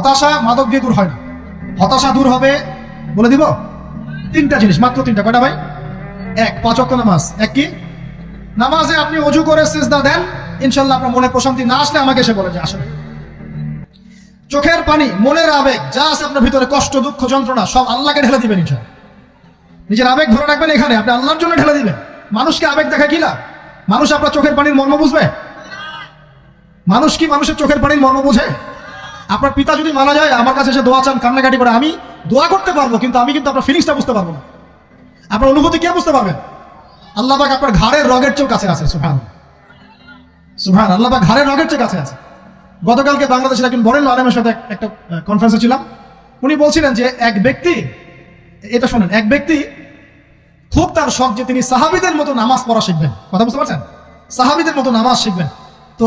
হতাশা মাদক দিয়ে দূর হয় না। হতাশা দূর হবে, বলে দিব? তিনটা জিনিস, মাত্র তিনটা। কয়টা ভাই? এক, পাঁচ অক্ট নামাজ। এক কি? নামাজে আপনি অজু করে সেজদা দেন, ইনশাল্লাহ আপনার মনে প্রশান্তি না আসলে আমাকে এসে বলে যে আসলে চোখের পানি, মনের আবেগ, যা আছে আপনার ভিতরে, কষ্ট, দুঃখ, যন্ত্রণা, সব আল্লাহকে ঢেলে দিবেন ইনশাল্লাহ। নিজের আবেগ ধরে রাখবেন এখানে, আপনি আল্লাহর জন্য ঢেলে দিবেন। মানুষকে আবেগ দেখা কি লাভ? মানুষ আপনার চোখের পানির মর্ম বুঝবে? মানুষ কি মানুষের চোখের পানির মর্ম বুঝে? আপনার পিতা যদি মারা যায়, আমার কাছে এসে দোয়া চান, কান্নাকাটি করে, আমি দোয়া করতে পারব, কিন্তু আমি কিন্তু আপনার ফিলিংসটা বুঝতে পারব না। আপনার অনুভূতি কে বুঝতে পারবেন? আল্লাহ পাক আপনার ঘাড়ের রগের চেয়েও কাছে আছে সুফান সুফান আল্লাহ পাক ঘাড়ের রগের চেয়ে কাছে আছে। গতকালকে বাংলাদেশের একজন বরেণ্য আলেমের সাথে একটা কনফারেন্সে ছিলাম। উনি বলছিলেন যে এক ব্যক্তি, এটা শোনেন, এক ব্যক্তি খুব তার শখ যে তিনি সাহাবিদের মতো নামাজ পড়া শিখবেন। কথা বুঝতে পারছেন? সাহাবিদের মতো নামাজ শিখবেন। তো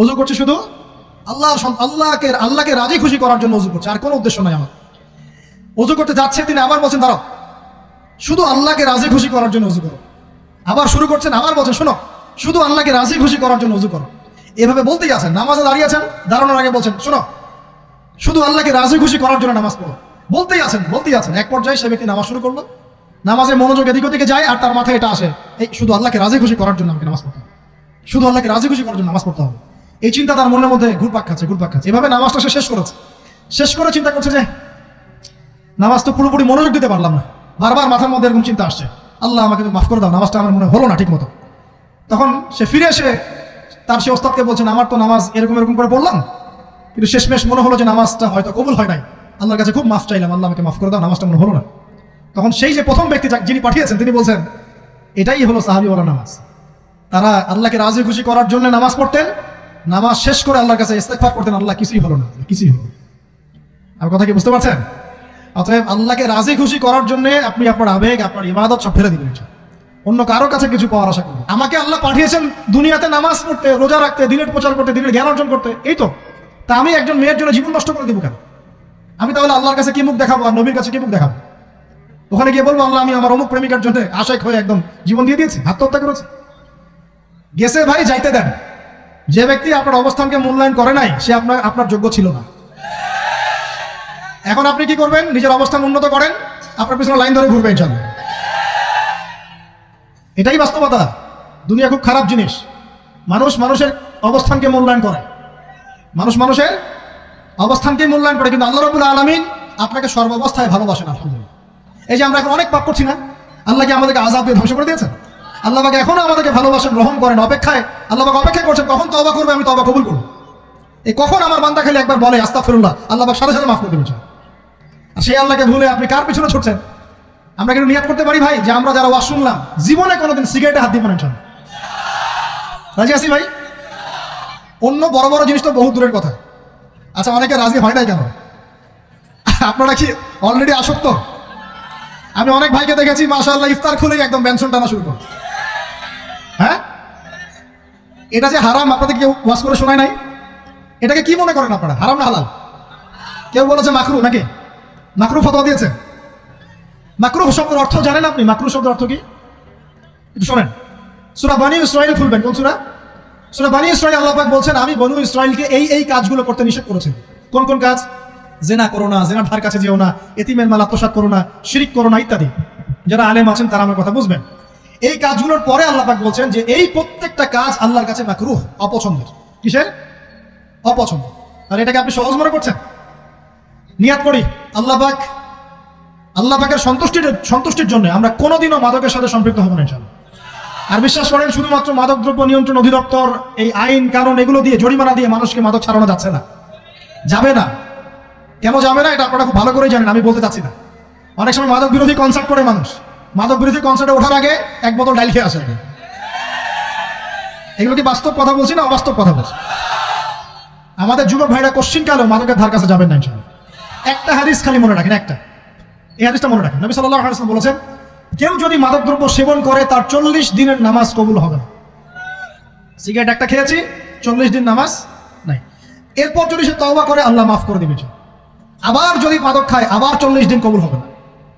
অজু করছি শুধু? আল্লাহ আল্লাহকে আল্লাহকে রাজি খুশি করার জন্য অজু করছে, আর কোনো উদ্দেশ্য নাই আমার। অজু করতে যাচ্ছে তিনি, আবার বলছেন, দাঁড়াও। শুধু আল্লাহকে রাজি খুশি করার জন্য অজু করো। আবার শুরু করছেন, আবার বলছেন, শোনো, শুধু আল্লাহকে রাজি খুশি করার জন্য অজু করো। এভাবে বলতেই আছেন নামাজে দাঁড়িয়ে আছেন, দাঁড়ানোর আগে বলছেন, শোনো, শুধু আল্লাহকে রাজি খুশি করার জন্য নামাজ পড়ো। বলতেই আছেন বলতেই আছেন এক পর্যায়ে সে ব্যক্তি নামাজ শুরু করল। নামাজে মনোযোগ এদিক ওদিকে যায়, আর তার মাথায় এটা আসে, এই শুধু আল্লাহকে রাজি খুশি করার জন্য আমাকে নামাজ পড়তে হবে। শুধু আল্লাহকে রাজি খুশি করার জন্য নামাজ পড়তে হবে। এই চিন্তা তার মনের মধ্যে ঘুরপাক খাচ্ছে ঘুরপাক খাচ্ছে। এভাবে নামাজটা সে শেষ করেছে। শেষ করে চিন্তা করছে যে, নামাজ তো পুরোপুরি মনোযোগ দিতে পারলাম না। বারবার মাথার মধ্যে এরকম চিন্তা আসছে। আল্লাহ আমাকে মাফ করে দাও, নামাজটা আমার মনে হলো না ঠিক মতো তখন সে ফিরে এসে তার সে ওস্তাদকে বলছেন আমার তো নামাজ এরকম এরকম করে পড়লাম। কিন্তু শেষমেশ মনে হলো যে নামাজটা হয়তো কবুল হয় নাই। আল্লাহর কাছে খুব মাফ চাইলাম, আল্লাহ আমাকে মাফ করে দাও, নামাজটা মনে হলো না। তখন সেই যে প্রথম ব্যক্তি যাক- যিনি পাঠিয়েছেন, তিনি বলছেন, এটাই হলো সাহাবিওয়ালা নামাজ। তারা আল্লাহকে রাজি খুশি করার জন্য নামাজ পড়তেন নামাজ শেষ করে আল্লাহর কাছে ইস্তেকফার করতেন, আল্লাহ কিছুই হলো না, কিছুই হলো না। আমার কথা কি বুঝতে পারছেন? অতএব আল্লাহকে রাজি খুশি করার জন্য আপনি আপনার আবেগ, আপনার ইবাদত সব ফেলে দিবেন অন্য কারও কাছে কিছু পাওয়ার আশা করবেন আমাকে আল্লাহ পাঠিয়েছেন দুনিয়াতে নামাজ পড়তে, রোজা রাখতে, দিনের প্রচার করতে, দিনের জ্ঞান অর্জন করতে, এই তো। তা আমি একজন মেয়ের জন্য জীবন নষ্ট করে দিব কেন? আমি তাহলে আল্লাহর কাছে কি মুখ দেখাবো আর নবীর কাছে কি মুখ দেখাবো? ওখানে গিয়ে বলব, আল্লাহ, আমি আমার অমুক প্রেমিকার জন্য আশায় হয়ে একদম জীবন দিয়ে দিয়েছি, আত্মহত্যা করেছে। গেছে ভাই, যাইতে দেন। যে ব্যক্তি আপনার অবস্থানকে মূল্যায়ন করে নাই, সে আপনার আপনার যোগ্য ছিল না। এখন আপনি কি করবেন? নিজের অবস্থান উন্নত করেন, আপনার পিছনে লাইন ধরে ঘুরবেন ইনশাল্লাহ এটাই বাস্তবতা। দুনিয়া খুব খারাপ জিনিস। মানুষ মানুষের অবস্থানকে মূল্যায়ন করে। মানুষ মানুষের অবস্থানকে মূল্যায়ন করে, কিন্তু আল্লাহ রবুল আলমিন আপনাকে সর্বাবস্থায় ভালোবাসেন, আলহামদুলিল্লাহ। এই যে আমরা এখন অনেক পাপ করছি না আল্লাহকে আমাদেরকে আজাব দিয়ে ধ্বংস করে দিয়েছেন? আল্লাহকে এখনও আমাদেরকে ভালোবাসেন, গ্রহণ করেন, অপেক্ষায়। আল্লাহকে অপেক্ষা করছেন, কখন তবা করবে আমি তবা কবুল করব। এই কখন আমার বান্দা খালি একবার বলে আস্তা ফিরুল্লাহ আল্লাহ সাথে সাথে মাফ করে দেবেন। আর সেই আল্লাহকে ভুলে আপনি কার পিছনে ছুটছেন? আমরা কিন্তু নিয়াত করতে পারি ভাই? যে আমরা যারা ওয়াজ শুনলাম, জীবনে কোনোদিন সিগারেটে হাত দিব না। রাজি আছি ভাই? অন্য বড় বড় জিনিস তো বহু দূরের কথা। আচ্ছা অনেকে রাজি হয় নাই কেন? আপনারা কি অলরেডি আসক্ত? আমি অনেক ভাইকে দেখেছি, মাশাআল্লাহ, ইফতার খুলেই একদম ব্যঞ্জন টানা শুরু করে। এটা যে হারাম, আপনাদের কেউ ওয়াশ করে শোনায় নাই? এটাকে কি মনে করেন আপনারা? হারাম না হালাল? কেউ বলেছে মাকরু নাকি? মাকরু ফতোয়া দিয়েছে। মাকরু শব্দের অর্থ জানেন আপনি? মাকরু শব্দের অর্থ কি? একটু শোনেন। সুরা বানি ইসরায়েল খুলবেন, কোন সুরা? সুরা বানি ইসরায়েল আল্লাহ পাক বলছেন, আমি বনু ইসরায়েলকে এই এই কাজগুলো করতে নিষেধ করেছেন কোন কোন কাজ? জেনা করো না জেনা ধার কাছে যেও না, এতিমের মাল আত্মসাৎ করো না, শিরিক করো না, ইত্যাদি। যারা আলেম আছেন তারা আমার কথা বুঝবেন। এই কাজগুলোর পরে আল্লাহ বলছেন যে এই প্রত্যেকটা কাজ আল্লাহর কাছে মাকরুহ, অপছন্দের। কিসের? অপছন্দ। আর এটাকে আপনি সহজ মনে করছেন? নিয়াত করি। আল্লাহ আল্লাহ পাকের সন্তুষ্টির সন্তুষ্টির জন্য আমরা কোনোদিনও মাদকের সাথে সম্পৃক্ত হব না আর বিশ্বাস করেন, শুধুমাত্র মাদক দ্রব্য নিয়ন্ত্রণ অধিদপ্তর, এই আইন, কানুন, এগুলো দিয়ে, জরিমানা দিয়ে মানুষকে মাদক ছাড়ানো যাচ্ছে না। যাবে না। কেন যাবে না? এটা আপনারা খুব ভালো করেই জানেন, আমি বলতে চাচ্ছি না। অনেক সময় মাদক বিরোধী কনসার্ট করে মানুষ। মাদক বিরোধী কনসার্টে ওঠার আগে এক বোতল ডাইল খেয়ে আসে। এগুলো কি বাস্তব কথা বলছি না অবাস্তব কথা বলছি? আমাদের যুবক ভাইরা কোশ্চিন কালেও মাদকের ধার কাছে যাবেন না একটা হাদিস খালি মনে রাখেন, একটা। এই হাদিসটা মনে রাখেন। নবী আলাইহি ওয়াসাল্লাম বলেছেন, কেউ যদি মাদকদ্রব্য সেবন করে, তার চল্লিশ দিনের নামাজ কবুল হবে না। সিগারেট একটা খেয়েছি, চল্লিশ দিন নামাজ নাই। এরপর যদি সে তওবা করে, আল্লাহ মাফ করে দিবে। আবার যদি মাদক খায়, আবার চল্লিশ দিন কবুল হবে না।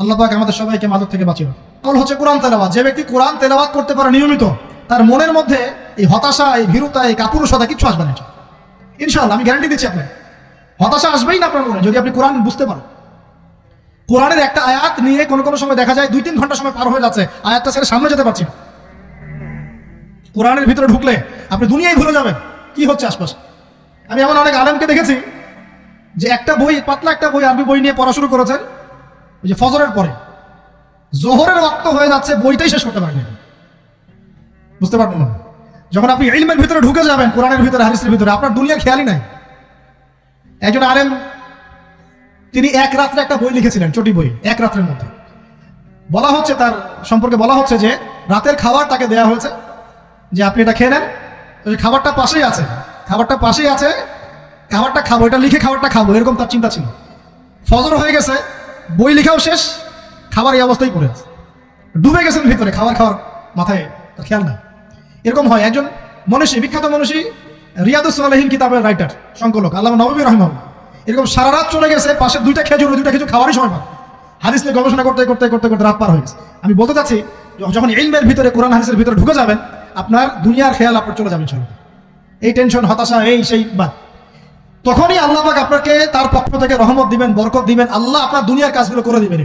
আল্লাহ পাক আমাদের সবাইকে মাদক থেকে বাঁচিয়ে। আমল হচ্ছে কোরআন তেলাওয়াত। যে ব্যক্তি কোরআন তেলাওয়াত করতে পারে নিয়মিত, তার মনের মধ্যে এই হতাশা, এই ভীরুতা, এই কাপুরুষতা কিচ্ছু আসবে না ইনশাল্লাহ আমি গ্যারান্টি দিচ্ছি আপনাকে। হতাশা আসবেই না আপনার মনে, যদি আপনি কোরআন বুঝতে পারেন। কোরআনের একটা আয়াত নিয়ে কোনো কোনো সময় দেখা যায় দুই তিন ঘণ্টা সময় পার হয়ে যাচ্ছে, আয়াতটা ছেড়ে সামনে যেতে পারছি কোরআনের ভিতরে ঢুকলে আপনি দুনিয়ায় ভুলে যাবেন, কি হচ্ছে আশপাশে? আমি এমন অনেক আলেমকে দেখেছি যে একটা বই, পাতলা একটা বই আরবি বই নিয়ে পড়া শুরু করেছেন ওই যে ফজরের পরে। জোহরের রক্ত হয়ে যাচ্ছে, বইটাই শেষ করতে পারেনি। বুঝতে পারবেন না? যখন আপনি ইলমের ভিতরে ঢুকে যাবেন, কোরআনের ভিতরে, হাদিসের ভিতরে, আপনার দুনিয়া খেয়ালই নাই। একজন আলেম, তিনি এক রাত্রে একটা বই লিখেছিলেন, চটি বই, এক রাত্রের মধ্যে। বলা হচ্ছে তার, সম্পর্কে বলা হচ্ছে যে, রাতের খাবার তাকে দেয়া হয়েছে, যে আপনি এটা খেয়ে নেন। খাবারটা পাশেই আছে, খাবারটা পাশেই আছে, খাবারটা খাব, এটা লিখে খাবারটা খাব, এরকম তার চিন্তা ছিল। ফজর হয়ে গেছে বই লেখাও শেষ, খাবার এই অবস্থায় পড়ে আছে। ডুবে গেছেন ভিতরে, খাবার খাওয়ার মাথায় তার খেয়াল নাই। এরকম হয়, একজন মনীষী, বিখ্যাত মনীষী রিয়াদুসলাহীন কিতাবের রাইটার সংকলক আল্লাহ নবী রহমান এরকম সারা রাত চলে গেছে, পাশে দুইটা খেজুর দুইটা খেজুর খাওয়ারই সময় পাবে হাদিস নিয়ে গবেষণা করতে করতে করতে করতে রাত পার হয়ে গেছে। আমি বলতে চাচ্ছি, যখন ইলমের ভিতরে, কোরআন হাদিসের ভিতরে ঢুকে যাবেন, আপনার দুনিয়ার খেয়াল আপনার চলে যাবেন চলে এই টেনশন হতাশা, এই, সেই, বাদ। তখনই আল্লাহ পাক আপনাকে তার পক্ষ থেকে রহমত দিবেন, বরকত দিবেন। আল্লাহ আপনার দুনিয়ার কাজগুলো করে দিবেন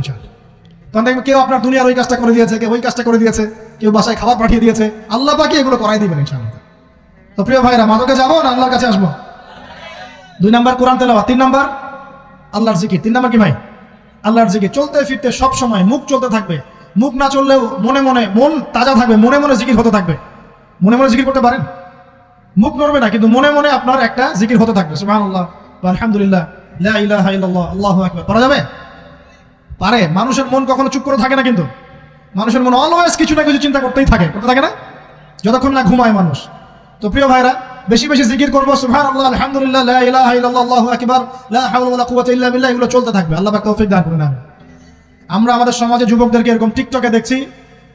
তখন দেখবেন কেউ আপনার দুনিয়ার ওই কাজটা করে দিয়েছে, কেউ ওই কাজটা করে দিয়েছে, কেউ বাসায় খাবার পাঠিয়ে দিয়েছে। আল্লাহ পাকে এগুলো করাই দিবেন তো প্রিয় ভাইরা, মাদকে যাব না আল্লাহর কাছে আসব? দুই নাম্বার কোরআন তেলাওয়া তিন নম্বর আল্লাহর জিকির। তিন নাম্বার কি ভাই? আল্লাহর জিকির। চলতে ফিরতে সব সময় মুখ চলতে থাকবে। মুখ না চললেও মনে মনে, মন তাজা থাকবে, মনে মনে জিকির হতে থাকবে। মনে মনে জিকির করতে পারেন? মুখ নড়বে না, কিন্তু মনে মনে আপনার একটা জিকির হতে থাকবে। সুবহানাল্লাহ। বা আলহামদুলিল্লাহ আল্লাহু আকবার। পারা যাবে? পারে। মানুষের মন কখনো চুপ করে থাকে না কিন্তু। মানুষের মন অলওয়েজ কিছু না কিছু চিন্তা করতেই থাকে। করতে থাকে না? যতক্ষণ না ঘুমায় মানুষ। তো প্রিয় ভাইরা, বেশি বেশি জিকির করব, সুবহানাল্লাহ, আলহামদুলিল্লাহ, লা ইলাহা ইল্লাল্লাহ, আল্লাহু আকবার এগুলো চলতে থাকবে। আল্লাহ তৌফিক দান আমিন। আমরা আমাদের সমাজে যুবকদেরকে এরকম টিকটকে দেখছি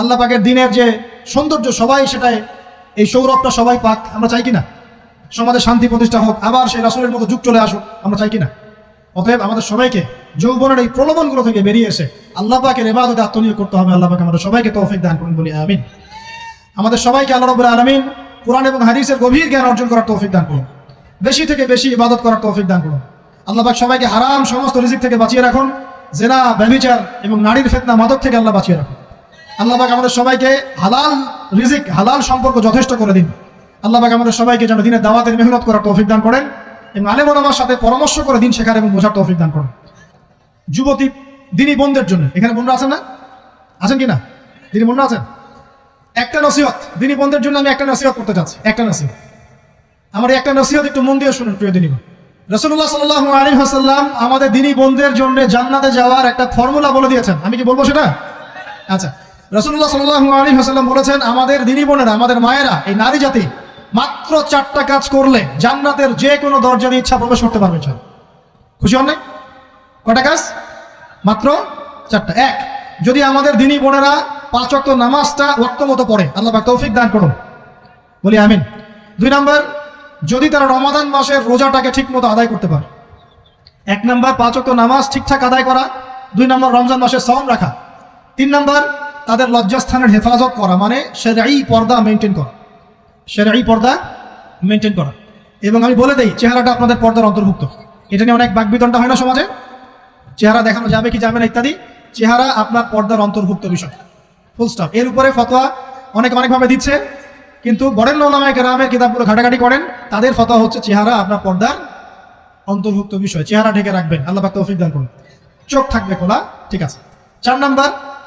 আল্লাহ পাকের দিনের যে সৌন্দর্য, সবাই সেটাই এই সৌরভটা সবাই পাক, আমরা চাই কিনা? সমাজে শান্তি প্রতিষ্ঠা হোক, আবার সেই রাসুলের মতো যুগ চলে আসুক, আমরা চাই কিনা? অতএব আমাদের সবাইকে যৌবনের এই প্রলোভনগুলো থেকে বেরিয়ে এসে আল্লাহ পাকের এবাদতে আত্মনিয়োগ করতে হবে। আল্লাহ পাক আমাদের সবাইকে তৌফিক দান করুন, বলি আমিন। আমাদের সবাইকে আল্লাহ রবুল আলমিন কোরআন এবং হাদিসের গভীর জ্ঞান অর্জন করার তৌফিক দান করুন। বেশি থেকে বেশি ইবাদত করার তৌফিক দান করুন। আল্লাহ পাক সবাইকে হারাম সমস্ত রিজিক থেকে বাঁচিয়ে রাখুন, জেনা ব্যবিচার এবং নারীর ফেতনা, মাদক থেকে আল্লাহ বাঁচিয়ে রাখুন। আল্লাহ পাক আমাদের সবাইকে হালাল রিজিক, হালাল সম্পর্ক যথেষ্ট করে দিন। আল্লাহ পাক আমাদের সবাইকে যেন দিনের দাওয়াতের মেহনত করার তৌফিক দান করেন এবং আলেমন আমার সাথে পরামর্শ করে দিন শেখার এবং বোঝার তৌফিক দান করেন। যুবতী, দিনী বোনদের জন্য। এখানে বোনরা আছেন না? আছেন কি না দিনী বোনরা আছেন? একটা নসিহত। দিনী বোনদের জন্য আমি একটা নসিহত করতে চাচ্ছি। একটা নসিহত। আমার একটা নসিহত একটু মন দিয়ে শুনুন, প্রিয় দিনী বোন। রসুল্লাহ সাল্লাহ আলী হাসাল্লাম আমাদের দিনী বোনদের জন্য জান্নাতে যাওয়ার একটা ফর্মুলা বলে দিয়েছেন। আমি কি বলব সেটা? আচ্ছা। রসুল্লাহ সাল্লাহ আলী হাসাল্লাম বলেছেন, আমাদের দিনী বোনেরা, আমাদের মায়েরা, এই নারী জাতি মাত্র চারটা কাজ করলে জান্নাতের যে কোনো দরজা দিয়ে ইচ্ছা প্রবেশ করতে পারবে স্যার খুশি হন নাই? কটা কাজ? মাত্র চারটা। এক, যদি আমাদের দিনী বোনেরা পাঁচ অক্ট নামাজটা ওয়াক্ত মতো পড়ে, আল্লাহ তৌফিক দান করুন। বলি আমিন। দুই নাম্বার, যদি তারা রমাদান মাসের রোজাটাকে ঠিক মতো আদায় করতে পারে। এক নাম্বার, পাঁচ অক্ট নামাজ ঠিকঠাক আদায় করা। দুই নম্বর, রমজান মাসে সম রাখা। তিন নাম্বার তাদের লজ্জাস্থানের হেফাজত করা মানে সেরাই পর্দা মেনটেন করা। সেরাই পর্দা মেনটেন করা। এবং আমি বলে দেই, চেহারাটা আপনাদের পর্দার অন্তর্ভুক্ত। এটা নিয়ে অনেক বাকবিতণ্ডা হয় না সমাজে? চেহারা দেখানো যাবে কি যাবে না ইত্যাদি? চেহারা আপনার পর্দার অন্তর্ভুক্ত বিষয়। ফুল স্টপ এর উপরে ফতোয়া অনেক অনেকভাবে দিচ্ছে, কিন্তু বরেণ্য ওলামায় কেরামের কিতাবগুলো ঘাটাঘাটি করেন, তাদের ফতোয়া হচ্ছে চেহারা আপনার পর্দার অন্তর্ভুক্ত বিষয়। চেহারা ঢেকে রাখবেন। আল্লাহ তৌফিক দান করুন। চোখ থাকবে খোলা, ঠিক আছে। চার নাম্বার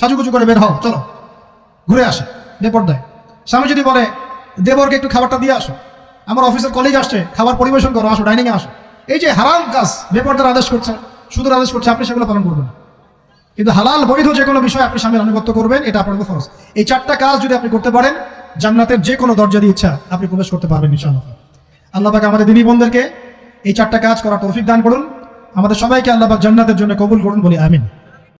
সাজুগুজু করে বের হও, চলো। ঘুরে আসে বেপর্দায় স্বামী যদি বলে, দেবরকে একটু খাবারটা দিয়ে আসো। আমার অফিসের কলেজ আসছে, খাবার পরিবেশন করো, আসো ডাইনিংয়ে আসো। এই যে হারাম কাজ বেপর্দার আদেশ করছে, সুদের আদেশ করছে, আপনি সেগুলো পালন করবেন কিন্তু হালাল, বৈধ যে কোনো বিষয় আপনি স্বামীর আনুগত্য করবেন, এটা আপনার ফরজ। এই চারটা কাজ যদি আপনি করতে পারেন, জান্নাতের যে কোনো দরজা দিয়ে ইচ্ছা আপনি প্রবেশ করতে পারবেন, ইনশাআল্লাহ। আল্লাহ আমাদের দিনী বোনদেরকে এই চারটা কাজ করার তৌফিক দান করুন। আমাদের সবাইকে আল্লাহ পাক জান্নাতের জন্য কবুল করুন বলি আমিন।